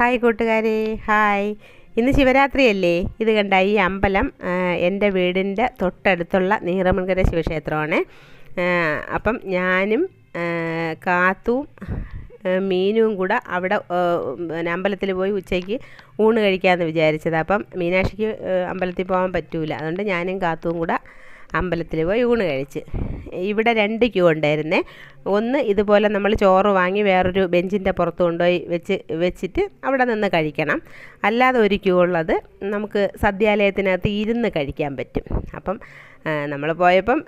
Hi കൂട്ടുകാരെ hi. ഇന്ന് ശിവരാത്രിയല്ലേ? ഇത് കണ്ട ഈ അമ്പലം എന്റെ വീടിന്റെ തൊട്ടടുത്തുള്ള നീറമൺകര ശിവക്ഷേത്രമാണ്. അപ്പം ഞാനും കാത്തും മീനും കൂടെ അവിടെ പിന്നെ അമ്പലത്തിൽ പോയി ഉച്ചയ്ക്ക് ഊണ് കഴിക്കാമെന്ന് വിചാരിച്ചത്. അപ്പം മീനാക്ഷിക്ക് അമ്പലത്തിൽ പോകാൻ പറ്റൂല. അതുകൊണ്ട് ഞാനും കാത്തും കൂടെ അമ്പലത്തിൽ പോയി ഊണ് കഴിച്ച്. ഇവിടെ രണ്ട് ക്യൂ ഉണ്ടായിരുന്നേ. ഒന്ന് ഇതുപോലെ നമ്മൾ ചോറ് വാങ്ങി വേറൊരു ബെഞ്ചിന്റെ പുറത്ത് കൊണ്ടുപോയി വെച്ച് വെച്ചിട്ട് അവിടെ നിന്ന് കഴിക്കണം. അല്ലാതെ ഒരു ക്യൂ ഉള്ളത് നമുക്ക് സദ്യാലയത്തിനകത്ത് ഇരുന്ന് കഴിക്കാൻ പറ്റും. അപ്പം നമ്മൾ പോയപ്പം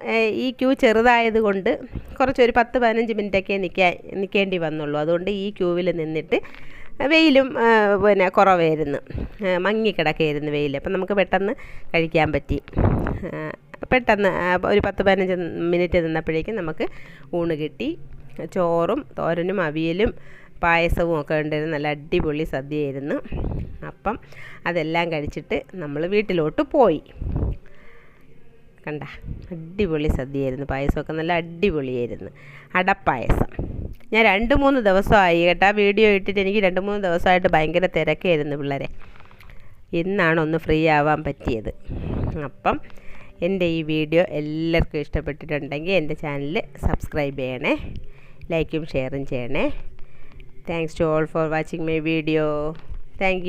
ഈ ക്യൂ ചെറുതായത് കൊണ്ട് കുറച്ചൊരു പത്ത് പതിനഞ്ച് മിനിറ്റൊക്കെ നിൽക്കാൻ നിൽക്കേണ്ടി വന്നുള്ളൂ. അതുകൊണ്ട് ഈ ക്യൂവിൽ നിന്നിട്ട് വെയിലും പിന്നെ കുറവായിരുന്നു. മങ്ങി മങ്ങിക്കിടക്കായിരുന്നു വെയിൽ അപ്പം നമുക്ക് പെട്ടെന്ന് കഴിക്കാൻ പറ്റി. പെട്ടെന്ന് ഒരു പത്ത് പതിനഞ്ച് മിനിറ്റ് നിന്നപ്പോഴേക്കും നമുക്ക് ഊണ് കിട്ടി. ചോറും തോരനും അവിയലും പായസവും ഒക്കെ ഉണ്ടായിരുന്നു. നല്ല അടിപൊളി സദ്യയായിരുന്നു. അപ്പം അതെല്ലാം കഴിച്ചിട്ട് നമ്മൾ വീട്ടിലോട്ട് പോയി. കണ്ട? അടിപൊളി സദ്യയായിരുന്നു. പായസമൊക്കെ നല്ല അടിപൊളിയായിരുന്നു. അടപ്പായസം. ഞാൻ രണ്ട് മൂന്ന് ദിവസമായി കേട്ടാ വീഡിയോ ഇട്ടിട്ട് എനിക്ക് രണ്ട് മൂന്ന് ദിവസമായിട്ട് ഭയങ്കര തിരക്കായിരുന്നു പിള്ളേരെ. ഇന്നാണ് ഒന്ന് ഫ്രീ ആവാൻ പറ്റിയത്. അപ്പം എന്റെ ഈ വീഡിയോ എല്ലാവർക്കും ഇഷ്ടപ്പെട്ടിട്ടുണ്ടെങ്കിൽ എന്റെ ചാനൽ സബ്സ്ക്രൈബ് ചെയ്യണേ ലൈക്കും ഷെയറും ചെയ്യണേ. Thanks to all for watching my video thank